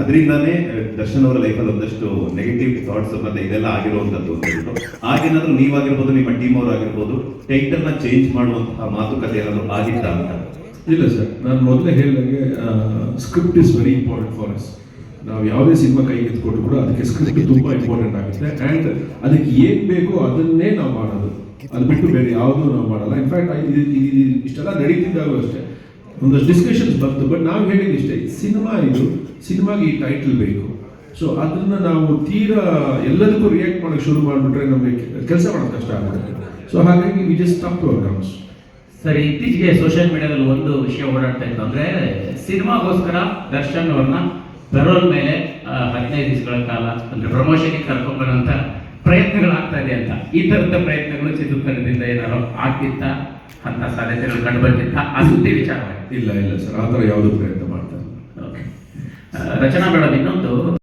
ಅದರಿಂದಾನೇ ದರ್ಶನ್ ಅವರ ಲೈಫಲ್ಲಿ ಒಂದಷ್ಟು ನೆಗೆಟಿವ್ ಥಾಟ್ಸ್ ಮತ್ತೆ ಇದೆಲ್ಲ ಆಗಿರುವಂತದ್ದು ಅಂತ ಹೇಳ್ಬಿಟ್ಟು. ಆಗೇನಾದ್ರೂ ನೀವಾಗಿರ್ಬೋದು ನಿಮ್ಮ ಟೀಮ್ ಅವರು ಆಗಿರ್ಬೋದು ಟೈಟಲ್ನ ಚೇಂಜ್ ಮಾಡುವಂತಹ ಮಾತುಕತೆ ಏನಾದ್ರು ಆಗಿತ್ತ ಅಂತ? ಇಲ್ಲ ಸರ್. ನಾನು ಮೊದಲೇ ಹೇಳಿದಂಗೆ script is very important for us ನಾವು ಯಾವುದೇ ಸಿನಿಮಾ ಕೈಗೆ ಎತ್ಕೊಟ್ಟು ಕೂಡ ಅದಕ್ಕೆ ಸ್ಕ್ರಿಪ್ಟ್ ತುಂಬಾ ಇಂಪಾರ್ಟೆಂಟ್ ಆಗುತ್ತೆ. ಆ್ಯಂಡ್ ಅದಕ್ಕೆ ಏನ್ ಬೇಕೋ ಅದನ್ನೇ ನಾವು ಮಾಡೋದು. ಅದು ಬಿಟ್ಟು ಬೇರೆ ಯಾವುದೂ ನಾವು ಮಾಡಲ್ಲ. ಇನ್ಫ್ಯಾಕ್ಟ್ ಇಷ್ಟೆಲ್ಲ ನಡೀತಿದ್ದಾಗೂ ಅಷ್ಟೇ. ಒಂದಷ್ಟು ಡಿಸ್ಕಷನ್ಸ್ ಬಂತು ಬಟ್ ನಾವು ಹೇಳಿದ ಇಷ್ಟೇ, ಸಿನಿಮಾ ಇದು, ಸಿನಿಮಾಗೆ ಈ ಟೈಟಲ್ ಬೇಕು. ಸೊ ಅದನ್ನು ನಾವು ತೀರಾ ಎಲ್ಲದಕ್ಕೂ ರಿಯಾಕ್ಟ್ ಮಾಡೋಕ್ಕೆ ಶುರು ಮಾಡಿಬಿಟ್ರೆ ನಮಗೆ ಕೆಲಸ ಮಾಡೋದು ಕಷ್ಟ ಆಗುತ್ತೆ. ಸೊ ಹಾಗಾಗಿ we just stop to our comes sir, ಇತ್ತೀಚೆಗೆ ಸೋಷಿಯಲ್ ಮೀಡಿಯಾದಲ್ಲಿ ಒಂದು ವಿಷಯ ಓಡಾಡ್ತಾ ಇತ್ತು ಅಂದರೆ, ಸಿನಿಮಾಗೋಸ್ಕರ ದರ್ಶನ್ ಅವ್ರನ್ನ ಪೆರೋಲ್ ಮೇಲೆ ಹದಿನೈದು ದಿವಸಗಳ ಕಾಲ, ಅಂದರೆ ಪ್ರಮೋಷನ್ಗೆ ಕರ್ಕೊಂಡ್ಬರೋಂಥ ಪ್ರಯತ್ನಗಳಾಗ್ತಾ ಇದೆ ಅಂತ. ಈ ತರದ ಪ್ರಯತ್ನಗಳು ಚಿತ್ರತನದಿಂದ ಏನಾದ್ರು ಆಗ್ತಿತ್ತ? ಅಂತ ಸಾಧ್ಯತೆಗಳು ಕಂಡು ಬರ್ತಿತ್ತ? ಆ ಸುದ್ದಿ ವಿಚಾರವಾಗಿ. ಇಲ್ಲ ಇಲ್ಲ ಸರ್. ಆ ಥರ ಯಾವುದೂ ಪ್ರಯತ್ನ ಮಾಡ್ತಾರೆ ಇಲ್ಲ. ರಚನಾ ಮೇಡಮ್ ಇನ್ನೊಂದು.